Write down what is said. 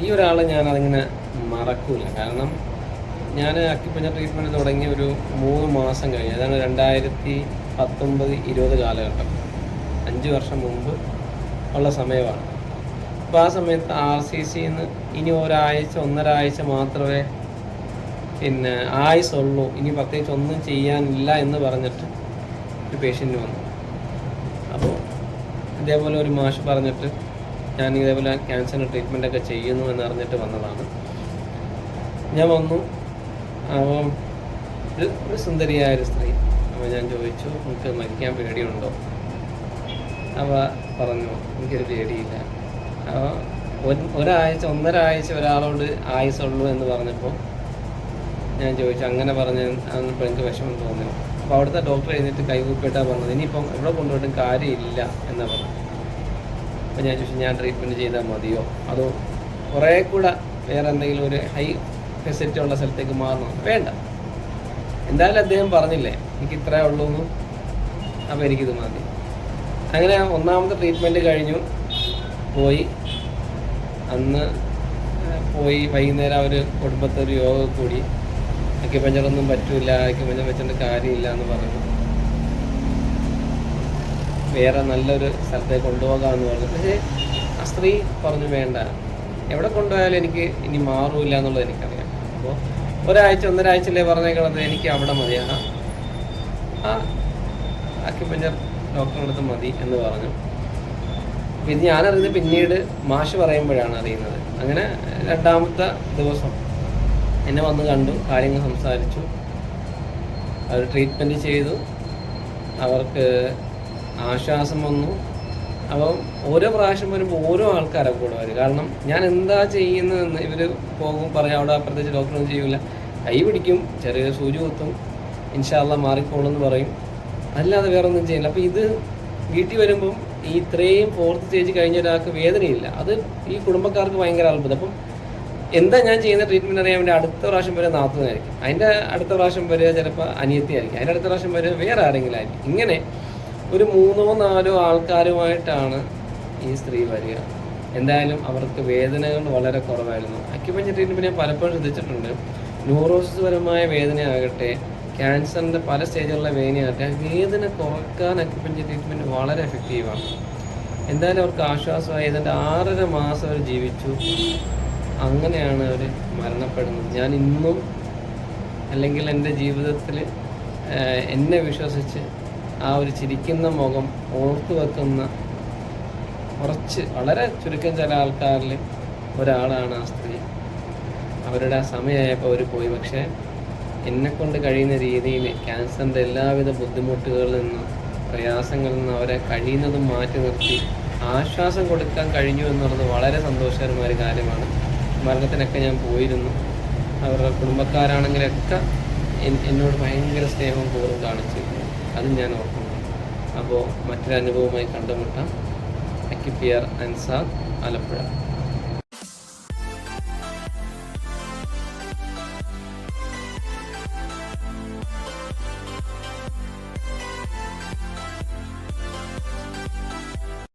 ഈ ഒരാളെ ഞാൻ അതിങ്ങനെ മറക്കൂല. കാരണം ഞാൻ അക്യുപഞ്ചർ ട്രീറ്റ്മെന്റ് തുടങ്ങിയ ഒരു മൂന്ന് മാസം കഴിഞ്ഞ് അതാണ് രണ്ടായിരത്തി പത്തൊമ്പത് ഇരുപത് കാലഘട്ടം. അഞ്ച് വർഷം മുമ്പ് ഉള്ള സമയമാണ്. അപ്പോൾ ആ സമയത്ത് ആർ സി സിന്ന് ഇനി ഒരാഴ്ച ഒന്നര ആഴ്ച മാത്രമേ പിന്നെ ആയുസുള്ളൂ ഇനി പ്രത്യേകിച്ച് ഒന്നും ചെയ്യാനില്ല എന്ന് പറഞ്ഞിട്ട് ഒരു പേഷ്യന്റ് വന്നു. അപ്പോൾ അതേപോലെ ഒരു മാഷ് പറഞ്ഞിട്ട് ഞാൻ ഇതേപോലെ ക്യാൻസറിന് ട്രീറ്റ്മെന്റ് ഒക്കെ ചെയ്യുന്നു എന്നറിഞ്ഞിട്ട് വന്നതാണ്. ഞാൻ വന്നു. അപ്പം ഒരു സുന്ദരിയായ ഒരു സ്ത്രീ. അപ്പോൾ ഞാൻ ചോദിച്ചു നിങ്ങൾക്ക് മരിക്കാൻ പേടിയുണ്ടോ? അവ പറഞ്ഞു എനിക്കൊരു പേടിയില്ല. ഒരാഴ്ച ഒന്നര ആഴ്ച ഒരാളോട് ആയുസുള്ളൂ എന്ന് പറഞ്ഞപ്പോൾ ഞാൻ ചോദിച്ചു അങ്ങനെ പറഞ്ഞ് അന്നപ്പോൾ എനിക്ക് വിഷമം തോന്നി അപ്പോൾ അവിടുത്തെ ഡോക്ടർ എഴുന്നേറ്റ് കൈകൂപ്പിയിട്ടാണ് പറഞ്ഞത്. ഇനിയിപ്പം എവിടെ കൊണ്ടുപോയിട്ടും കാര്യമില്ല എന്നാണ് പറഞ്ഞത്. അപ്പോൾ ഞാൻ ചോദിച്ചു ഞാൻ ട്രീറ്റ്മെന്റ് ചെയ്താൽ മതിയോ? അതോ കുറേ കൂടെ വേറെ എന്തെങ്കിലും ഒരു ഹൈ ഫെസിലിറ്റി ഉള്ള സ്ഥലത്തേക്ക് മാറണം? വേണ്ട. എന്തായാലും അദ്ദേഹം പറഞ്ഞില്ലേ എനിക്ക് ഇത്രേ ഉള്ളൂ എന്ന് അപ്പോൾ എനിക്കിത് മതി. അങ്ങനെ ഒന്നാമത്തെ ട്രീറ്റ്മെന്റ് കഴിഞ്ഞു. പോയി. അന്ന് പോയി വൈകുന്നേരം അവർ കുടുംബത്തെ ഒരു യോഗ കൂടി. അക്കിപ്പഞ്ചറൊന്നും പറ്റില്ല അക്കിപ്പഞ്ചർ വെച്ചിട്ട് കാര്യമില്ല എന്ന് പറഞ്ഞു. വേറെ നല്ലൊരു സ്ഥലത്തേക്ക് കൊണ്ടുപോകാമെന്ന് പറഞ്ഞു. പക്ഷേ ആ സ്ത്രീ പറഞ്ഞു വേണ്ട. എവിടെ കൊണ്ടുപോയാലും എനിക്ക് ഇനി മാറൂല എന്നുള്ളത് എനിക്കറിയാം. അപ്പോൾ ഒരാഴ്ച ഒന്നരാഴ്ചയിലേ പറഞ്ഞേക്കണത്? എനിക്ക് അവിടെ മതിയാണ് ആ അക്യുപഞ്ചർ ഡോക്ടറിന്റെ അടുത്ത് മതി എന്ന് പറഞ്ഞു. ഇത് ഞാനറിയുന്നത് പിന്നീട് മാഷ് പറയുമ്പോഴാണ് അറിയുന്നത്. അങ്ങനെ രണ്ടാമത്തെ ദിവസം എന്നെ വന്ന് കണ്ടു കാര്യങ്ങൾ സംസാരിച്ചു. അവർ ട്രീറ്റ്മെന്റ് ചെയ്തു. അവർക്ക് ആശ്വാസം വന്നു. അപ്പം ഓരോ പ്രാവശ്യം വരുമ്പോൾ ഓരോ ആൾക്കാരെ കൂടെ വരും കാരണം ഞാൻ എന്താ ചെയ്യുന്നതെന്ന് ഇവർ പോകും പറയും അവിടെ പ്രത്യേകിച്ച് ഡോക്ടറൊന്നും ചെയ്യൂല. കൈ പിടിക്കും ചെറിയ സൂചി കുത്തും ഇൻഷാല്ല മാറിക്കോളും എന്ന് പറയും. അല്ലാതെ വേറെ ഒന്നും ചെയ്യില്ല. അപ്പോൾ ഇത് വീട്ടിൽ വരുമ്പം ഈ ഇത്രയും ഫോർത്ത് സ്റ്റേജ് കഴിഞ്ഞ ഒരാൾക്ക് വേദനയില്ല. അത് ഈ കുടുംബക്കാർക്ക് ഭയങ്കര അത്ഭുതം. അപ്പം എന്താ ഞാൻ ചെയ്യുന്ന ട്രീറ്റ്മെന്റ് അറിയാൻ വേണ്ടി അടുത്ത പ്രാവശ്യം വരെ നാത്തുന്നതായിരിക്കും അതിന്റെ അടുത്ത പ്രാവശ്യം വരെ ചിലപ്പോൾ അനിയത്തി ആയിരിക്കും അതിന്റെ അടുത്ത പ്രാവശ്യം വരെ വേറെ ആരെങ്കിലും ആയിരിക്കും. ഇങ്ങനെ ഒരു മൂന്നോ നാലോ ആൾക്കാരുമായിട്ടാണ് ഈ സ്ത്രീ വരിക. എന്തായാലും അവർക്ക് വേദനകൾ വളരെ കുറവായിരുന്നു. അക്യുപഞ്ചർ ട്രീറ്റ്മെന്റ് ഞാൻ പലപ്പോഴും ശ്രദ്ധിച്ചിട്ടുണ്ട്. ന്യൂറോസിസ് പരമായ വേദനയാകട്ടെ ക്യാൻസറിന്റെ പല സ്റ്റേജുകളിലെ വേദനയാകട്ടെ വേദന കുറയ്ക്കാൻ അക്യുപഞ്ചർ ട്രീറ്റ്മെന്റ് വളരെ എഫക്റ്റീവാണ്. എന്തായാലും അവർക്ക് ആശ്വാസമായി. ഇതിന്റെ ആറര മാസം അവർ ജീവിച്ചു. അങ്ങനെയാണ് അവർ മരണപ്പെടുന്നത്. ഞാൻ ഇന്നും അല്ലെങ്കിൽ എന്റെ ജീവിതത്തിൽ എന്നെ വിശ്വസിച്ച് ആ ഒരു ചിരിക്കുന്ന മുഖം ഓർത്തു വെക്കുന്ന കുറച്ച് വളരെ ചുരുക്കം ചില ആൾക്കാരിൽ ഒരാളാണ് ആ സ്ത്രീ. അവരുടെ ആ സമയമായപ്പോൾ അവർ പോയി. പക്ഷേ എന്നെക്കൊണ്ട് കഴിയുന്ന രീതിയിൽ ക്യാൻസറിന്റെ എല്ലാവിധ ബുദ്ധിമുട്ടുകളിൽ നിന്നും പ്രയാസങ്ങളിൽ നിന്നും അവരെ കഴിയുന്നതും മാറ്റി നിർത്തി ആശ്വാസം കൊടുക്കാൻ കഴിഞ്ഞു എന്നുള്ളത് വളരെ സന്തോഷകരമായ ഒരു കാര്യമാണ്. മരണത്തിനൊക്കെ ഞാൻ പോയിരുന്നു. അവരുടെ കുടുംബക്കാരാണെങ്കിലൊക്കെ എന്നോട് ഭയങ്കര സ്നേഹവും കൂറും കാണിച്ചിരുന്നു. അതും ഞാൻ ഓർക്കുന്നു. അപ്പോൾ മറ്റൊരു അനുഭവമായി കണ്ടുമുട്ടാം. അക്കിപ്പിയർ അൻസാദ് ആലപ്പുഴ.